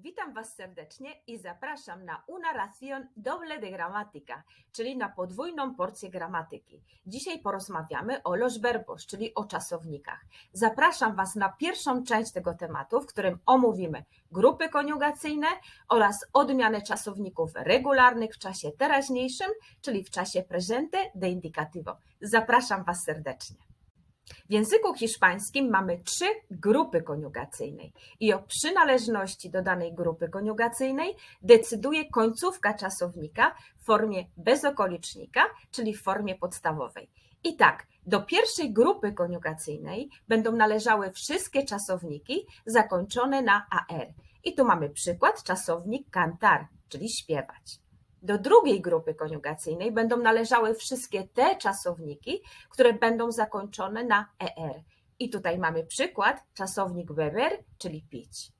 Witam Was serdecznie i zapraszam na una ración doble de gramática, czyli na podwójną porcję gramatyki. Dzisiaj porozmawiamy o los verbos, czyli o czasownikach. Zapraszam Was na pierwszą część tego tematu, w którym omówimy grupy koniugacyjne oraz odmianę czasowników regularnych w czasie teraźniejszym, czyli w czasie presente de indicativo. Zapraszam Was serdecznie. W języku hiszpańskim mamy trzy grupy koniugacyjne i o przynależności do danej grupy koniugacyjnej decyduje końcówka czasownika w formie bezokolicznika, czyli w formie podstawowej. I tak, do pierwszej grupy koniugacyjnej będą należały wszystkie czasowniki zakończone na AR. I tu mamy przykład czasownik cantar, czyli śpiewać. Do drugiej grupy koniugacyjnej będą należały wszystkie te czasowniki, które będą zakończone na er. I tutaj mamy przykład czasownik beber, czyli pić.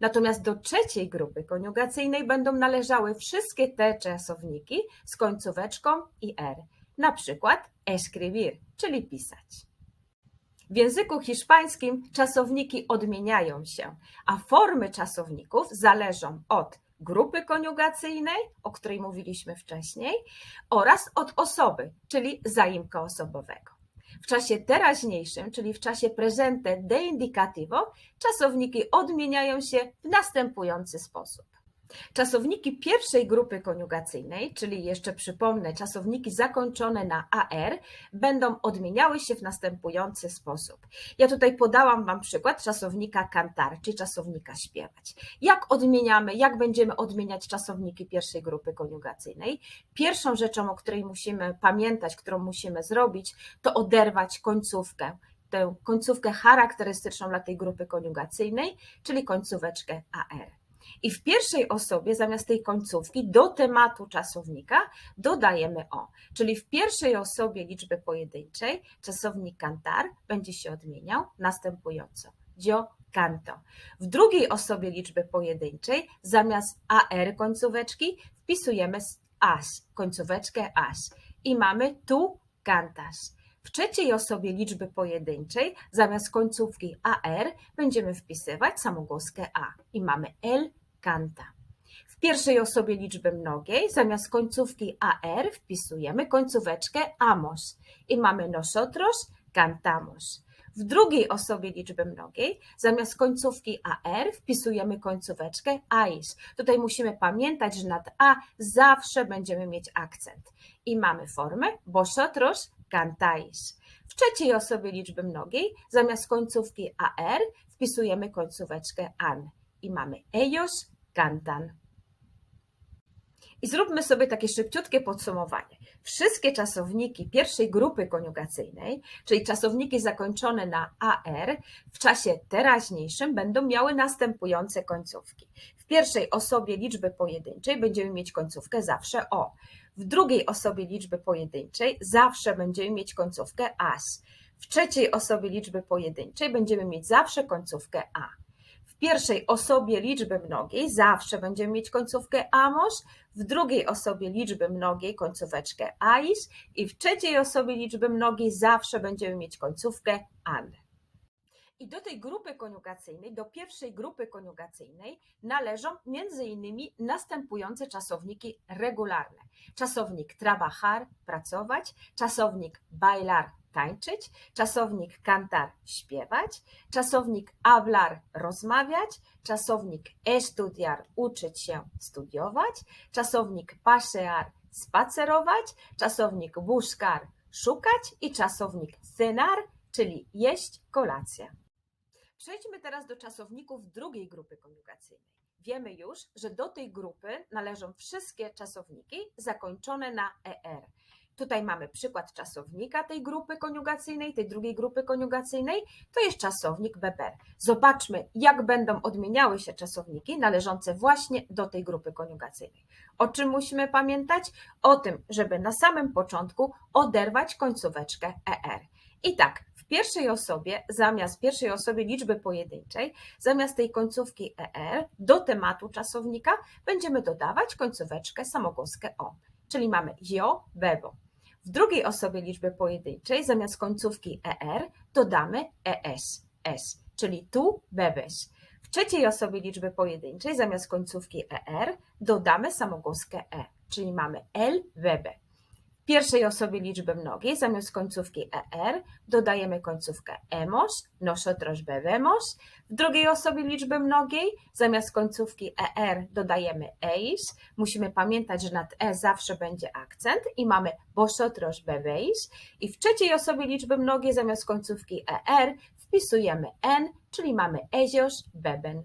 Natomiast do trzeciej grupy koniugacyjnej będą należały wszystkie te czasowniki z końcóweczką ir. Na przykład escribir, czyli pisać. W języku hiszpańskim czasowniki odmieniają się, a formy czasowników zależą od grupy koniugacyjnej, o której mówiliśmy wcześniej, oraz od osoby, czyli zaimka osobowego. W czasie teraźniejszym, czyli w czasie presente de indicativo, czasowniki odmieniają się w następujący sposób. Czasowniki pierwszej grupy koniugacyjnej, czyli jeszcze przypomnę, czasowniki zakończone na AR, będą odmieniały się w następujący sposób. Ja tutaj podałam Wam przykład czasownika cantar, czyli czasownika śpiewać. Jak odmieniamy, jak będziemy odmieniać czasowniki pierwszej grupy koniugacyjnej? Pierwszą rzeczą, o której musimy pamiętać, którą musimy zrobić, to oderwać końcówkę tę końcówkę charakterystyczną dla tej grupy koniugacyjnej, czyli końcóweczkę AR. I w pierwszej osobie zamiast tej końcówki do tematu czasownika dodajemy o, czyli w pierwszej osobie liczby pojedynczej czasownik cantar będzie się odmieniał następująco. Yo canto. W drugiej osobie liczby pojedynczej zamiast AR końcóweczki wpisujemy as, końcóweczkę as i mamy tu cantas. W trzeciej osobie liczby pojedynczej zamiast końcówki AR będziemy wpisywać samogłoskę A i mamy el canta. W pierwszej osobie liczby mnogiej zamiast końcówki AR wpisujemy końcóweczkę amos i mamy nosotros cantamos. W drugiej osobie liczby mnogiej zamiast końcówki AR wpisujemy końcóweczkę AIS. Tutaj musimy pamiętać, że nad A zawsze będziemy mieć akcent. I mamy formę vosotros cantáis. W trzeciej osobie liczby mnogiej zamiast końcówki AR wpisujemy końcóweczkę AN i mamy ellos cantan. I zróbmy sobie takie szybciutkie podsumowanie. Wszystkie czasowniki pierwszej grupy koniugacyjnej, czyli czasowniki zakończone na AR, w czasie teraźniejszym będą miały następujące końcówki. W pierwszej osobie liczby pojedynczej będziemy mieć końcówkę zawsze O. W drugiej osobie liczby pojedynczej zawsze będziemy mieć końcówkę AS. W trzeciej osobie liczby pojedynczej będziemy mieć zawsze końcówkę A. Pierwszej osobie liczby mnogiej zawsze będziemy mieć końcówkę amos, w drugiej osobie liczby mnogiej końcóweczkę ais i w trzeciej osobie liczby mnogiej zawsze będziemy mieć końcówkę an. I do tej grupy koniugacyjnej, do pierwszej grupy koniugacyjnej należą między innymi następujące czasowniki regularne. Czasownik trabajar, pracować, czasownik bailar, tańczyć, czasownik cantar, śpiewać, czasownik hablar, rozmawiać, czasownik estudiar, uczyć się, studiować, czasownik pasear, spacerować, czasownik buscar, szukać i czasownik cenar, czyli jeść kolację. Przejdźmy teraz do czasowników drugiej grupy koniugacyjnej. Wiemy już, że do tej grupy należą wszystkie czasowniki zakończone na er. Tutaj mamy przykład czasownika tej grupy koniugacyjnej, tej drugiej grupy koniugacyjnej. To jest czasownik beber. Zobaczmy, jak będą odmieniały się czasowniki należące właśnie do tej grupy koniugacyjnej. O czym musimy pamiętać? O tym, żeby na samym początku oderwać końcóweczkę er. I tak, pierwszej osobie, zamiast pierwszej osobie liczby pojedynczej, zamiast tej końcówki er do tematu czasownika będziemy dodawać końcóweczkę samogłoskę o. Czyli mamy yo, bebo. W drugiej osobie liczby pojedynczej zamiast końcówki er dodamy es, es, czyli tu bebes. W trzeciej osobie liczby pojedynczej zamiast końcówki er dodamy samogłoskę e, czyli mamy el bebe. Pierwszej osobie liczby mnogiej zamiast końcówki er dodajemy końcówkę emos, nosotros bebemos. W drugiej osobie liczby mnogiej zamiast końcówki er dodajemy eis. Musimy pamiętać, że nad e zawsze będzie akcent i mamy vosotros bebéis. I w trzeciej osobie liczby mnogiej zamiast końcówki er wpisujemy n, czyli mamy ellos beben.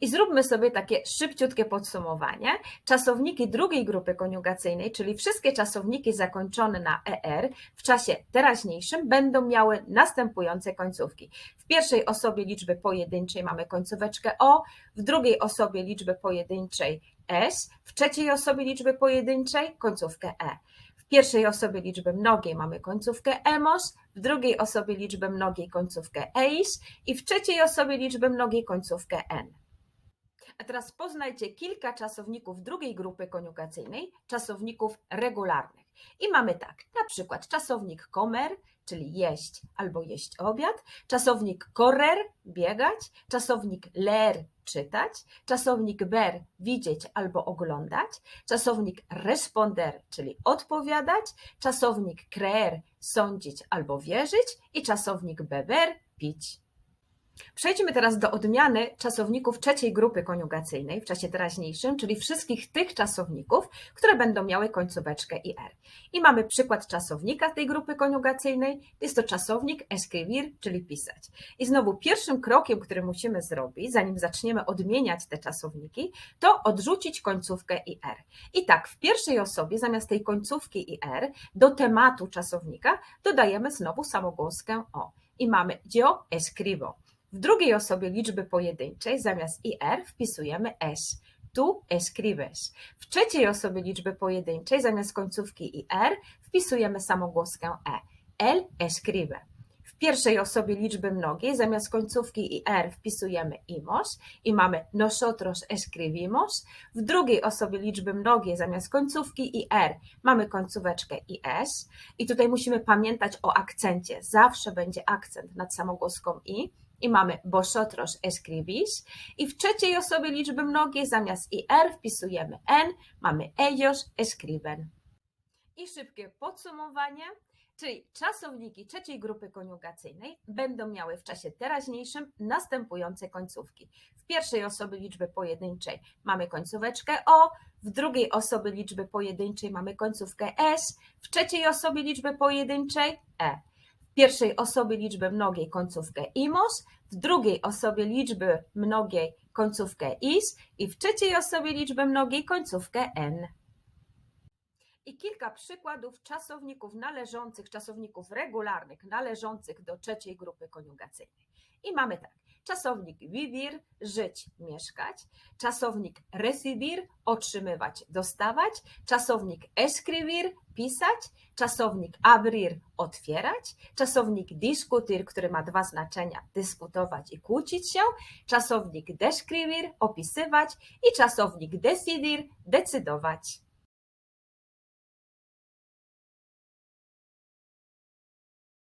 I zróbmy sobie takie szybciutkie podsumowanie. Czasowniki drugiej grupy koniugacyjnej, czyli wszystkie czasowniki zakończone na er w czasie teraźniejszym będą miały następujące końcówki. W pierwszej osobie liczby pojedynczej mamy końcóweczkę o, w drugiej osobie liczby pojedynczej s, w trzeciej osobie liczby pojedynczej końcówkę e. W pierwszej osobie liczby mnogiej mamy końcówkę emos, w drugiej osobie liczby mnogiej końcówkę eis i w trzeciej osobie liczby mnogiej końcówkę n. A teraz poznajcie kilka czasowników drugiej grupy koniugacyjnej, czasowników regularnych. I mamy tak, na przykład czasownik comer, czyli jeść albo jeść obiad, czasownik correr, biegać, czasownik leer, czytać, czasownik ber, widzieć albo oglądać, czasownik responder, czyli odpowiadać, czasownik creer, sądzić albo wierzyć i czasownik beber, pić. Przejdźmy teraz do odmiany czasowników trzeciej grupy koniugacyjnej w czasie teraźniejszym, czyli wszystkich tych czasowników, które będą miały końcóweczkę ir. I mamy przykład czasownika tej grupy koniugacyjnej. Jest to czasownik escribir, czyli pisać. I znowu pierwszym krokiem, który musimy zrobić, zanim zaczniemy odmieniać te czasowniki, to odrzucić końcówkę ir. I tak, w pierwszej osobie zamiast tej końcówki ir do tematu czasownika dodajemy znowu samogłoskę o. I mamy yo escribo. W drugiej osobie liczby pojedynczej zamiast ir wpisujemy s. Tu escribes. W trzeciej osobie liczby pojedynczej zamiast końcówki ir wpisujemy samogłoskę e. El escribe. W pierwszej osobie liczby mnogiej zamiast końcówki ir wpisujemy imos i mamy nosotros escribimos. W drugiej osobie liczby mnogiej zamiast końcówki ir mamy końcóweczkę is. I tutaj musimy pamiętać o akcencie. Zawsze będzie akcent nad samogłoską i i mamy vosotros escribís i w trzeciej osobie liczby mnogiej zamiast ir wpisujemy n, mamy ellos escriben. I szybkie podsumowanie, czyli czasowniki trzeciej grupy koniugacyjnej będą miały w czasie teraźniejszym następujące końcówki. W pierwszej osobie liczby pojedynczej mamy końcóweczkę o, w drugiej osobie liczby pojedynczej mamy końcówkę s, w trzeciej osobie liczby pojedynczej e pierwszej osobie liczby mnogiej końcówkę imos, w drugiej osobie liczby mnogiej końcówkę is i w trzeciej osobie liczby mnogiej końcówkę n. I kilka przykładów czasowników należących, czasowników regularnych należących do trzeciej grupy koniugacyjnej. I mamy tak. Czasownik vivir, żyć, mieszkać. Czasownik recibir, otrzymywać, dostawać. Czasownik escribir, pisać. Czasownik abrir, otwierać. Czasownik discutir, który ma dwa znaczenia, dyskutować i kłócić się. Czasownik describir, opisywać. I czasownik decidir, decydować.